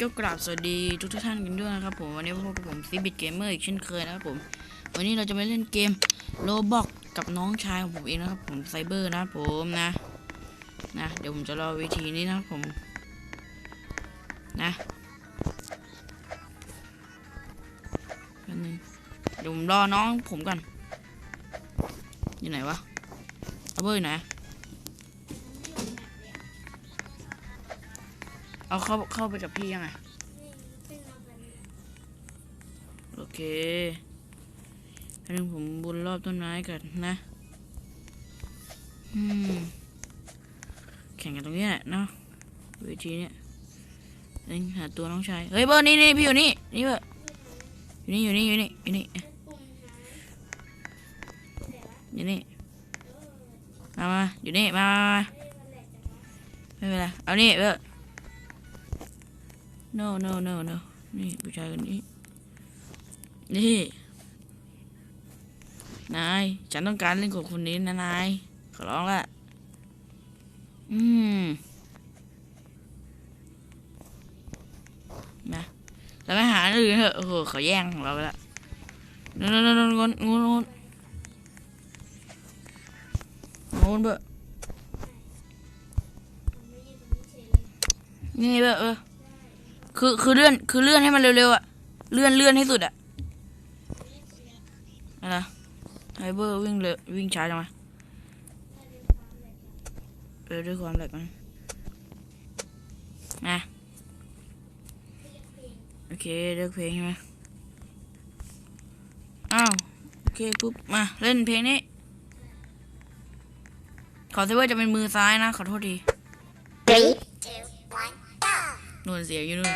ก็กราบสวัสดีทุกท่านกันด้วยนะครับผมวันนี้พบกับผมซีบิ t เกมเมอร์อีกเช่นเคยนะครับผม วันนี้เราจะมาเล่นเกมโลบอกกับน้องชายของผมเองนะครับผมไซเบอร์นะครับผมนะนะเดี๋ยวผมจะรอเวทีนี้นะครับผมนะแป๊บนึงเดี๋ยวผมรอน้องผมก่อนอยู่ไหนวะไซเบอร์อยู่ไหน เอาเข้าเข้าไปกับพี่ยังไงโอเคอันนึงผมบุญรอบต้นไม้ก่อนนะอืมแข่งกันตรงนี้แหละเนาะเวทีเนี้ยเอ็งหาตัวน้องชายเฮ้ยเบอร์นี่นี่พี่อยู่นี่นี่เบอร์อยู่นี่อยู่นี่อยู่นี่อยู่นี่อยู่นี่มามาอยู่นี่มามามาไม่เป็นไรเอานี่เบอร์ no no no no นี่ผู้ชายคนนี้ นี่ นาย ฉันต้องการเล่นกับคนนี้นะนาย ขอร้องละ อืมนะแล้วไปหาอื่นเถอะโอ้โหเขาแย่งของเราไปละนู่นนู่นนู่นนู่นนู่นนงูนเบอะนี่เบอะเออ คือคือเลื่อนคือเลื่อนให้มันเร็วๆอะเลื่อนเลื่อนให้สุดอะอะไรไฮเบอร์วิ่งเร็ววิ่งช้าจังวะเออด้วยความแหลกมันมาโอเคเลือกเพลงใช่ไหมอ้าวโอเคปุ๊บมาเล่นเพลงนี้ขอเซเวอร์จะเป็นมือซ้ายนะ ขอโทษที นู่นเสียงอยู่นู่น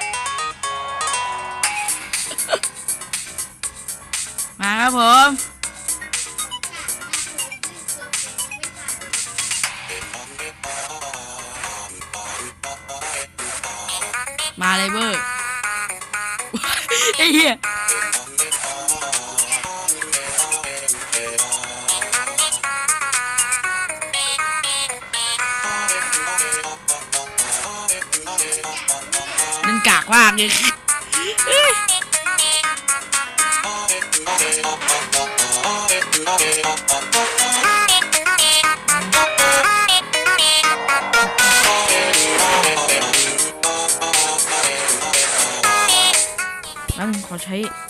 มาครับผม มาเลยเบอร์ไอ้เหี้ย มันกากมากเลยเอ้ยแล้วผมขอใช้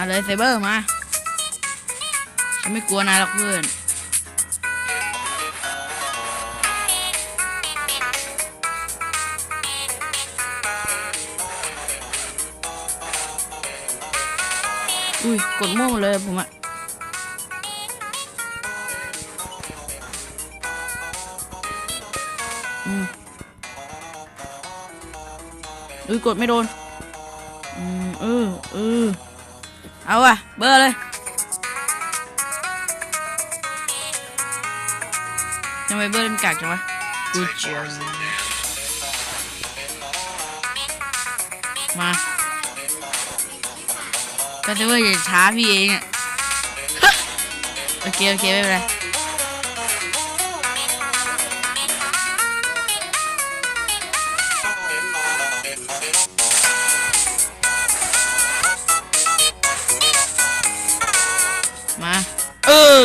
มาเลยไซเบอร์มาฉันไม่กลัวนายหรอกเพื่อนอุ้ยกดม่วงหมดเลยผมอะอืมอุ้ยกดไม่โดน อืมเออเออ เอาอะเบอร์เลยทำไมเบอร์มันกากจังวะกูเจียวมาก็จะว่าอย่าช้าพี่เองอะโอเค โอเค ไม่เป็นไร อัน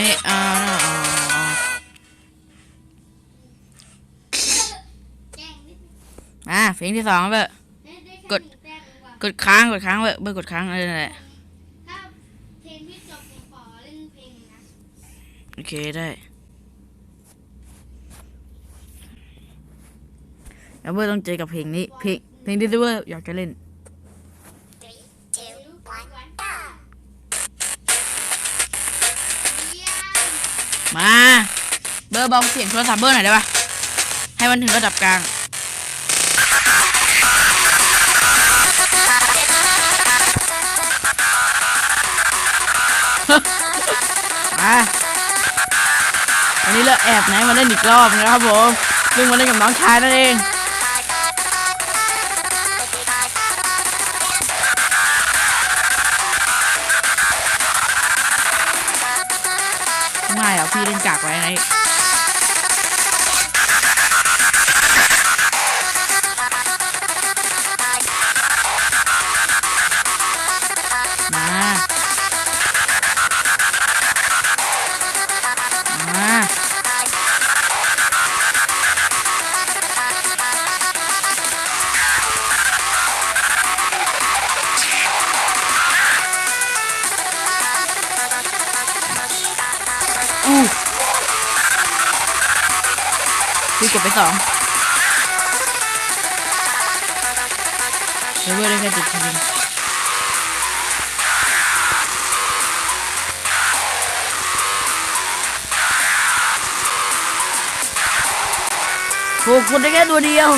นี้อ่าอ่าอ่าอ่าเพลงที่สองเบอร์กด กดค้าง กดค้างเบอร์เบอร์กดค้างเออนั่นแหละถ้าเพลงที่จบผมขอเล่นเพลงหนึ่งนะ โอเค ได้ แล้วเบอร์ต้องเจอกับเพลงนี้ เพลงเพลงที่เบอร์อยากจะเล่นมาเบอร์เบาเสียงโทรศัพท์เบอร์หน่อยได้ปะให้มันถึงระดับกลางมาวันนี้เราแอบไหนมาเล่นอีกรอบนะครับผมซึ่งมาเล่นกับน้องชายนั่นเอง ที่เล่นจากไว้ใน กดไปสองเลเวอร์ได้แค่ติดทีนึงโหคุณได้แค่ตัวเดียว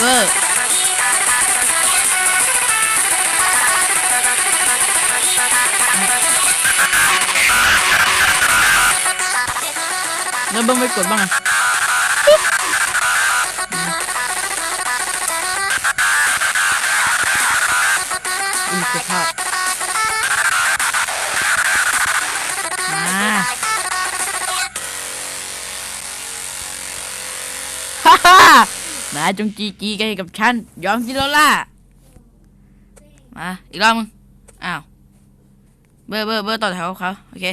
เวอร์แล้วเบิ้งไปกดบ้างอะอุ้ยกดพลาดานายจงจีจีกันกับฉัน ยอมกินแล้วล่ะมา อีกรอบมึง อ้าว เบอร์เบอร์เบอร์ต่อแถวเขาโอเค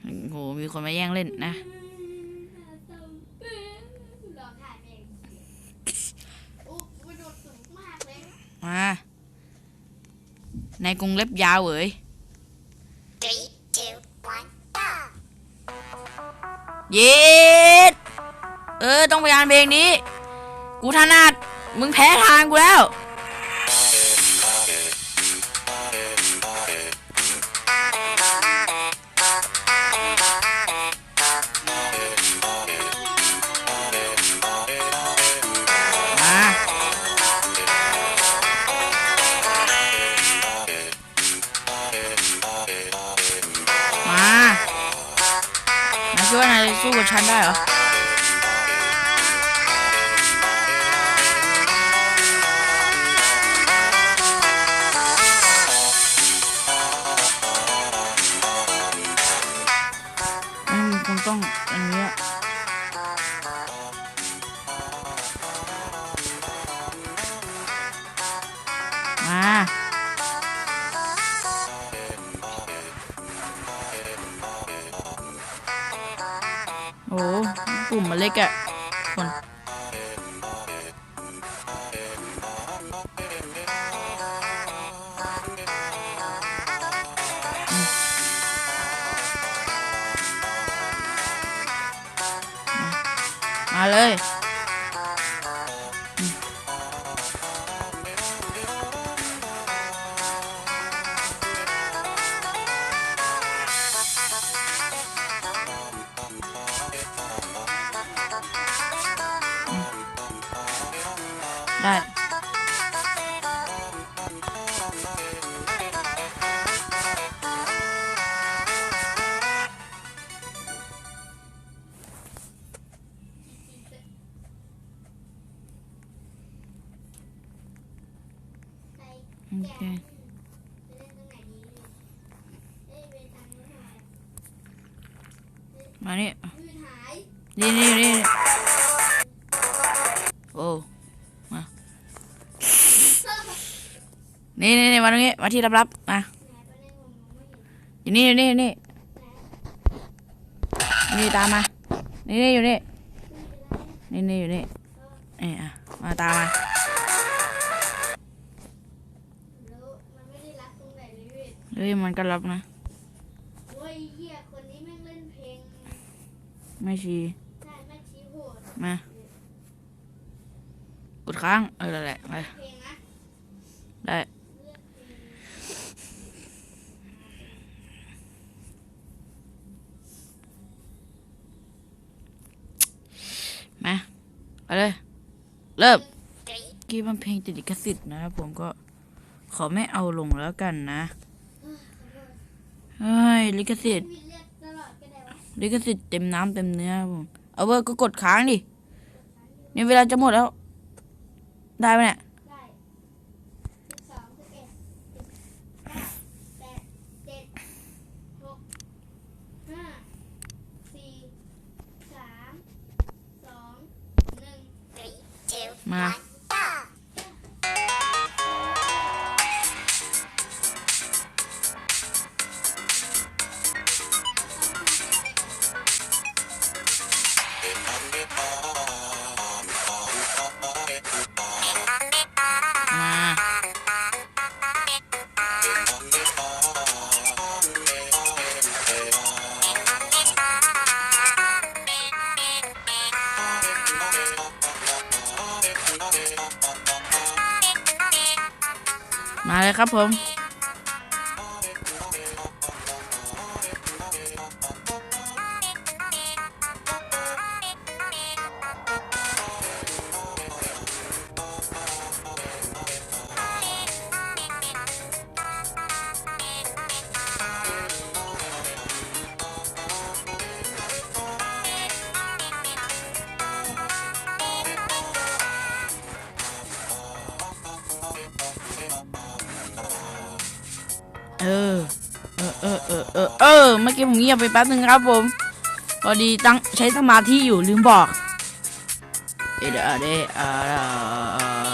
โอ้โหมีคนมาแย่งเล่นนะหลอกถ่ายเองโอ้ไปโดดสูงมากเลยมา ในกรงเล็บยาวเอ๋ย Three, two, one, go! เย็ด เออ ต้องไปอ่านเพลงนี้ กูถนัดมึงแพ้ทางกูแล้ว มามานายคิดว่านายสู้กับฉันได้เหรอ เล็กอะคนมาเลย ได้ ใส่ โอเค เล่นตรงไหนดีเอ้ยไปทางนู้นหน่ นี่นี่นี่มาตรงนี้ มาที่รับรับๆมาไหนไปเล่นผมมองไม่เห็นอยู่นี่อยู่นี่อยู่นี่นี่ตามมา นี่นี่อยู่นี่ นี่นี่อยู่นี่เอยอะมาตามมาแล้วมันไม่ได้รักตรงไหนเลยเว้ยเฮ้ยมันก็รับนะโอ้ยเหี้ยคนนี้แม่งเล่นเพลงไม่ชีใช่แม่ชี้โหดมา กดค้าง เออนั่นแหละไป เพลงนะ ได้ เลือกเพลง มาไปเลย เริ่มกีบันเพลงติดลิขสิทธิ์นะครับผมก็ขอไม่เอาลงแล้วกันนะเออขอโทษเฮ้ยลิขสิทธิ์ลิขสิทธิ์เต็มน้ำเต็มเนื้อผมเอาเบอร์ก็กดค้างดิเนี่ยเวลาจะหมดแล้ว ได้ไหมเนี่ย ครับผม เออเออเออเออเมื่อกี้ผมเงียบไปแป๊บนึงครับผมพอดีตั้งใช้สมาธิอยู่ลืมบอกเอเดอเดอเดบอ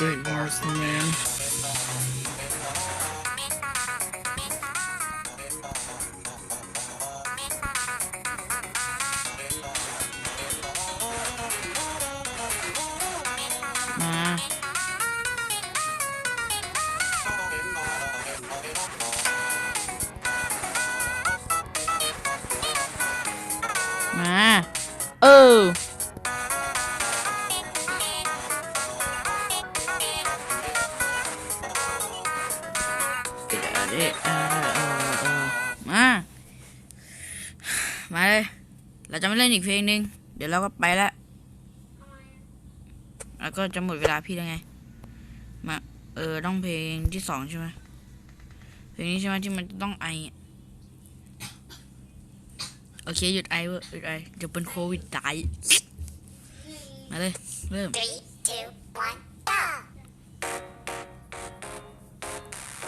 สเนมม ไม่เล่นอีกเพลงหนึ่งเดี๋ยวเราก็ไปแล้วทำไมอะแล้วก็จะหมดเวลาพี่แล้วไง มา เออ ต้องเพลงที่สองใช่ไหมเพลงนี้ใช่ไหมที่มันต้องไออะโอเค หยุดไอเว้ยหยุดไอ เดี๋ยวเป็นโควิดตาย มาเลย เริ่ม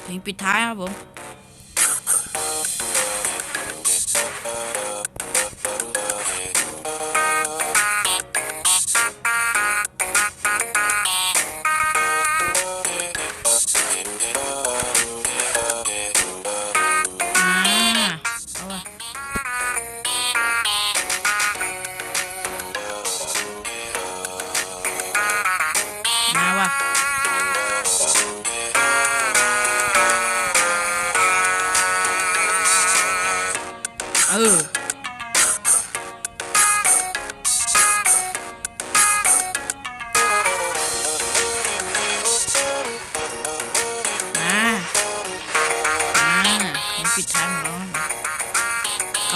เพลงปิดท้ายครับผม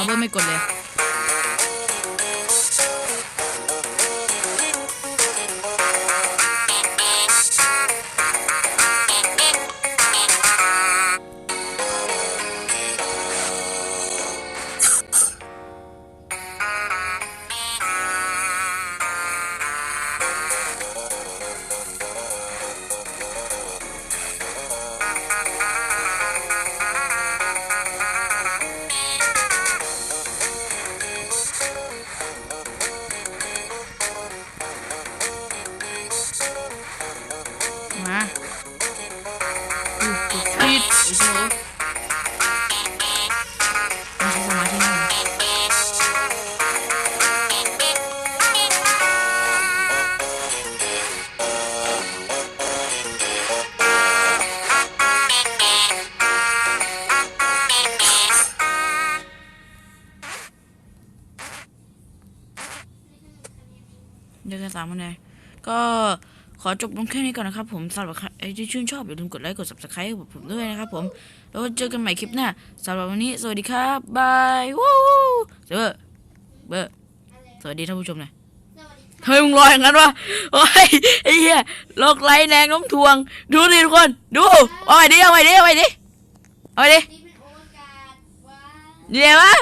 เอา เดี๋ยวกันสามคะแนนก็ขอจบลงแค่นี้ก่อนนะครับผมสำหรับใครที่ชื่นชอบอย่าลืมกดไลค์กด subscribe ให้ผมด้วยนะครับผม แล้วเจอกันใหม่คลิปหน้าสำหรับวันนี้ สวัสดีครับบายวู้เบอร์เบอร์อะไรสวัสดีท่านผู้ชมหน่อยสวัสดีค่ะเฮ้ยมึงลอยอย่างนั้นวะโอ้ยไอ้เหี้ยโลกไร้แรงน้มทวง ดูดิทุกคน ดูเอาไปดิเอาไปดิเอาไปดิเอาไปดินี่เป็นโอกาสว่าเดี๋ยววะ